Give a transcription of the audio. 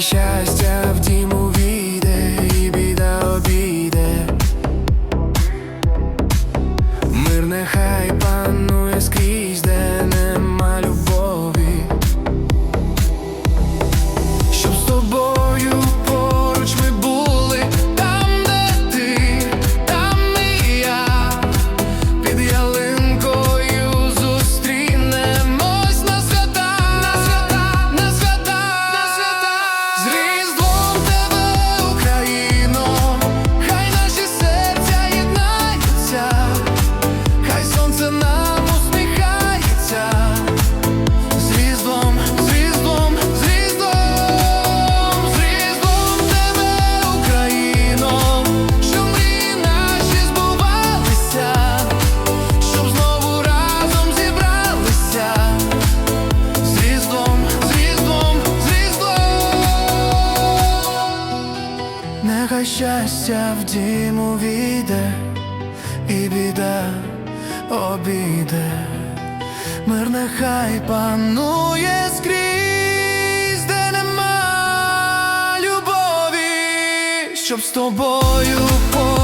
Нехай щастя в дім увійде і біда обійде, мир нехай. Нехай щастя в дім увійде, і біда обійде, мир нехай панує скрізь, де нема любові, щоб з тобою по.